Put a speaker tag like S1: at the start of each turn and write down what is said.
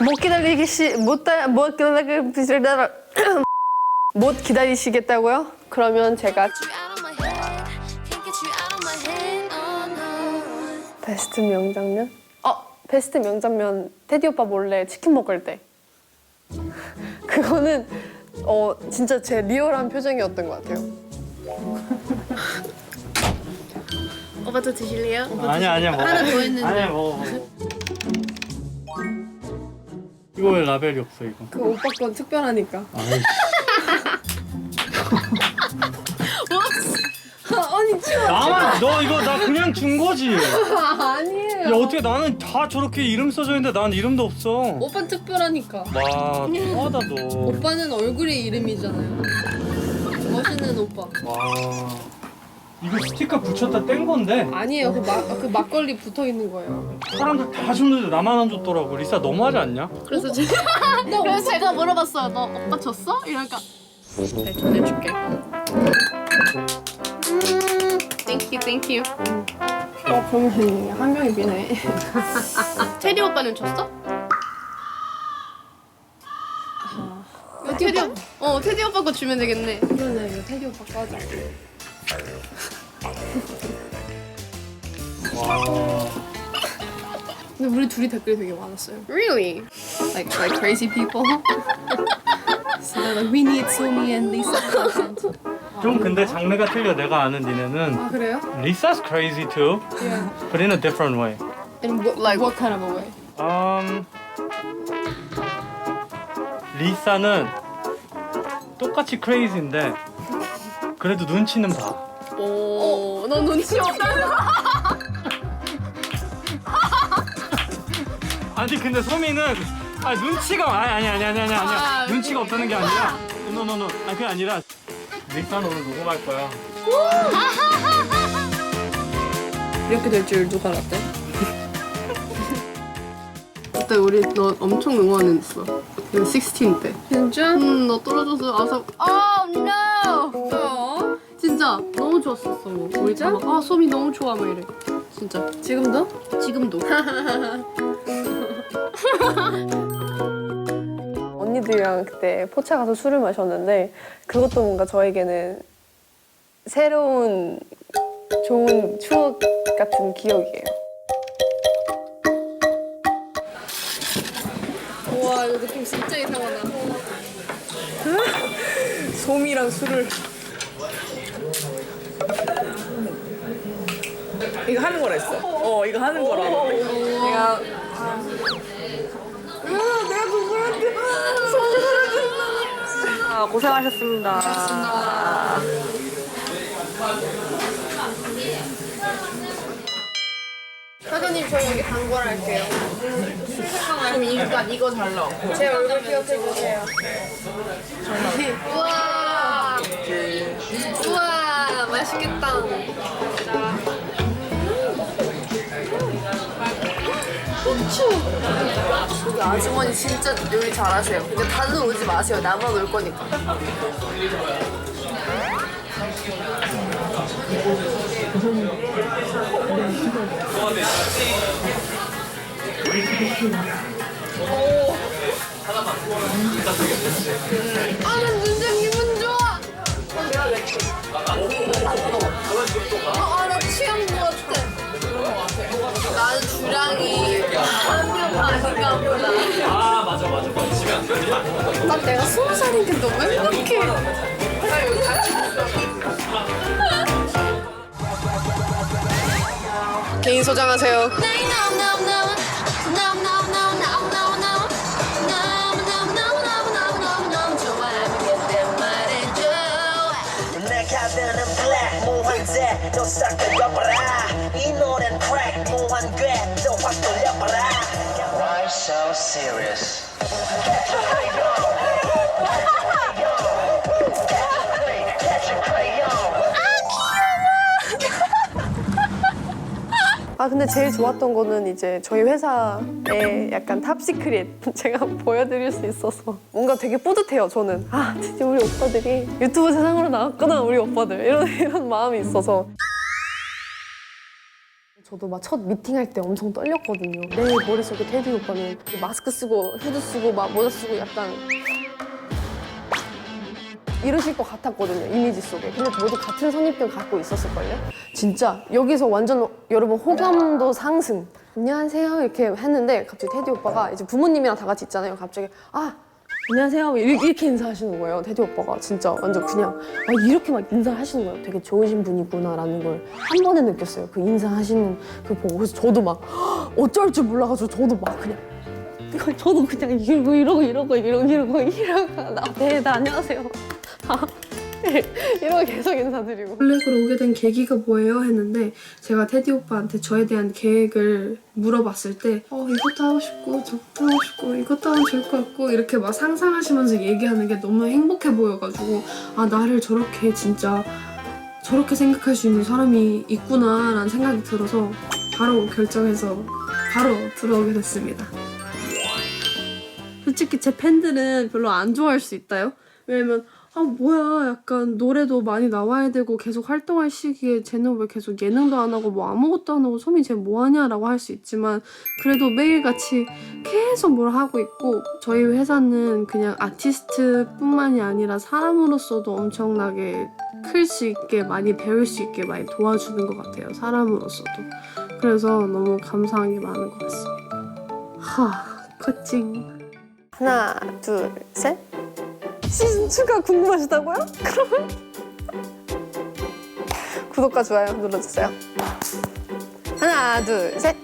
S1: 못 기다리기 시못못 기다리기 못 기다리시겠다고요? 그러면 제가.
S2: Oh.
S1: 베스트 명장면? 어 베스트 명장면 테디 오빠 몰래 치킨 먹을 때 그거는 어 진짜 제 리얼한 표정이었던 것 같아요.
S3: 오빠도 드실래요?
S4: 아니야 아니야 먹어.
S3: 하나 더 했는데.
S4: 아니야 먹어 먹어. 이거 왜 라벨이 없어 이거?
S1: 그 오빠 건 특별하니까.
S4: 아이,
S1: 아니 치워.
S4: 나만 너 이거 나 그냥 준 거지. 야
S1: 아니에요.
S4: 어떻게 나는 다 저렇게 이름 써져 있는데 난 이름도 없어.
S3: 오빠 특별하니까.
S4: 와 대단하다 너.
S3: 오빠는 얼굴이 이름이잖아요. 멋있는 오빠.
S4: 와 이거 스티커 붙였다 뗀 건데
S3: 아니에요. 그, 막, 그 막걸리 붙어 있는 거예요.
S4: 사람들 다 줬는데 나만 안 줬더라고. 리사 너무하지 않냐?
S3: 그래서 제가 그래서 제가 물어봤어요. 너 오빠 줬어? 이러니까 네, 전해줄게. 음, thank you, thank you.
S1: 어 그러면 한 명이 비네.
S3: 테디 오빠는 줬어? 어, 테디 오빠. 어, 테디 오빠 거 주면 되겠네.
S1: 그러네 이거 테디 오빠 꺼져.
S4: 와
S3: 근데 우리 둘이 댓글이 되게 많았어요. Really? Like like crazy people. so they're like we need Somi and Lisa content.
S4: 좀 근데 장르가 틀려 내가 아는 니네는
S3: 아 그래요?
S4: Lisa's crazy too,
S3: Yeah.
S4: but in a different way.
S3: And what, like what kind of a way?
S4: 음, 리사는 똑같이 crazy인데 그래도 눈치는 봐.
S3: 오, 너 눈치 없다.
S4: 아니 근데 소미는 아 눈치가 아니 아니 아니 아니 아니 아니야
S3: 아,
S4: 눈치가 없다는 게 아니라 노노노 아니 그게 아니라 리사는 오늘 녹음할 거야.
S3: 이렇게 될 줄 누가 알았대? 그때 우리 너 엄청 응원했어. 그 16 때.
S1: 진짜?
S3: 음, 너 떨어져서 아서 Oh no!
S1: 어?
S3: 진짜 너무 좋았었어. 우리 다 막, 아 소미 너무 좋아 막 이래. 진짜.
S1: 지금도?
S3: 지금도.
S1: 언니들이랑 그때 포차 가서 술을 마셨는데 그것도 뭔가 저에게는 새로운 좋은 추억 같은 기억이에요.
S3: 우와 이거 느낌 진짜 이상하다.
S1: 솜이랑 술을
S5: 이거 하는 거라 했어. 어, 이거 하는 거라고.
S1: 내가 아, 고생하셨습니다.
S3: 사장님 저 여기 단골 할게요. 그럼 일단 이거 잘 나오고.
S1: 제 얼굴 기억해 주세요.
S3: 우와. 우와 맛있겠다. 고추. 아주머니 진짜 요리 잘하세요. 근데 다들 오지 마세요. 나만 올 거니까. 아는 눈장 기분 좋아. 어, 아, 나 취한 것 같아. 나는 주량이 한명 아닌가 보다. 아, 맞아, 맞아. 난 내가 스무 살인데 너무 행복해.
S1: 개인 소장하세요.
S6: 무한대 너싹 돌려봐라 이 노래는 crack 무한괴 또확 돌려봐라 Why so serious? Catch a crayon
S1: 아 근데 제일 좋았던 거는 이제 저희 회사의 약간 탑시크릿 제가 보여드릴 수 있어서. 뭔가 되게 뿌듯해요 저는. 아 드디어 우리 오빠들이 유튜브 세상으로 나왔구나 우리 오빠들. 이런 이런 마음이 있어서 저도 막 첫 미팅할 때 엄청 떨렸거든요. 내 머릿속에 테디 오빠는 마스크 쓰고 후드 쓰고 막 모자 쓰고 약간 이러실 것 같았거든요 이미지 속에. 근데 모두 같은 선입견 갖고 있었을걸요? 진짜 여기서 완전 여러분 호감도 상승. 안녕하세요. 이렇게 했는데 갑자기 테디 오빠가 이제 부모님이랑 다 같이 있잖아요. 갑자기 아 안녕하세요 이렇게 인사하시는 거예요 테디 오빠가 진짜 완전 그냥 아, 이렇게 막 인사하시는 거예요 되게 좋으신 분이구나라는 걸 한 번에 느꼈어요 그 인사하시는 그 보고 그래서 저도 막 어쩔 줄 몰라가지고 저도 막 그냥 저도 그냥 이러고 이러고 이러고 이러고 이러고 이러고 네, 네 안녕하세요 아, 이러고 계속 인사드리고
S3: 블랙으로 오게 된 계기가 뭐예요? 했는데 제가 테디 오빠한테 저에 대한 계획을 물어봤을 때 어, 이것도 하고 싶고 저것도 하고 싶고 이것도 하면 좋을 것 같고 이렇게 막 상상하시면서 얘기하는 게 너무 행복해 보여가지고 아 나를 저렇게 진짜 저렇게 생각할 수 있는 사람이 있구나라는 생각이 들어서 바로 결정해서 바로 들어오게 됐습니다. 솔직히 제 팬들은 별로 안 좋아할 수 있다요. 왜냐면 아 뭐야. 약간 노래도 많이 나와야 되고 계속 활동할 시기에 쟤는 왜 계속 예능도 안 하고 뭐 아무것도 안 하고 소미 쟤 뭐하냐라고 할 수 있지만 그래도 매일같이 계속 뭘 하고 있고 저희 회사는 그냥 아티스트뿐만이 아니라 사람으로서도 엄청나게 클 수 있게 많이 배울 수 있게 많이 도와주는 것 같아요 사람으로서도. 그래서 너무 감사한 게 많은 것 같습니다. 하 코칭
S1: 하나 둘셋 시즌 2가 궁금하시다고요? 그러면 구독과 좋아요 눌러주세요 하나 둘 셋